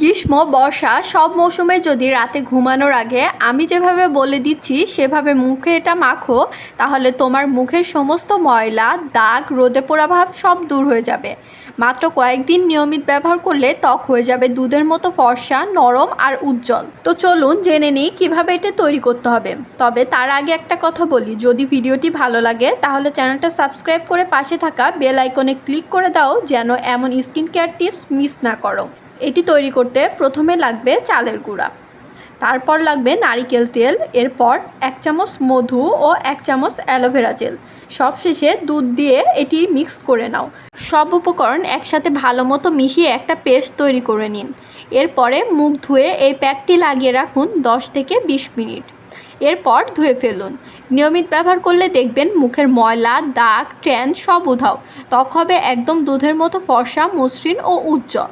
গ্রীষ্ম, বর্ষা সব মৌসুমে যদি রাতে ঘুমানোর আগে আমি যেভাবে বলে দিচ্ছি, সেভাবে মুখে এটা মাখো, তাহলে তোমার মুখের সমস্ত ময়লা, দাগ, রোদে পোড়া ভাব সব দূর হয়ে যাবে। মাত্র কয়েকদিন নিয়মিত ব্যবহার করলে ত্বক হয়ে যাবে দুধের মতো ফর্সা, নরম আর উজ্জ্বল। তো চলুন জেনে নিই কীভাবে এটা তৈরি করতে হবে। তবে তার আগে একটা কথা বলি, যদি ভিডিওটি ভালো লাগে, তাহলে চ্যানেলটা সাবস্ক্রাইব করে পাশে থাকা বেল আইকনে ক্লিক করে দাও, যেন এমন স্কিন কেয়ার টিপস মিস না করো। এটি তৈরি করতে প্রথমে লাগবে চালের গুঁড়া। তারপর লাগবে নারিকেল তেল, এরপর এক চামচ মধু ও এক চামচ অ্যালোভেরা জেল। সবশেষে দুধ দিয়ে এটি মিক্স করে নাও। সব উপকরণ একসাথে ভালো মতো মিশিয়ে একটা পেস্ট তৈরি করে নিন। এরপরে মুখ ধুয়ে এই প্যাকটি লাগিয়ে রাখুন দশ থেকে বিশ মিনিট। এরপর ধুয়ে ফেলুন। নিয়মিত ব্যবহার করলে দেখবেন মুখের ময়লা, দাগ, ট্যান সব উধাও। ত্বক হবে একদম দুধের মতো ফর্সা, মসৃণ ও উজ্জ্বল।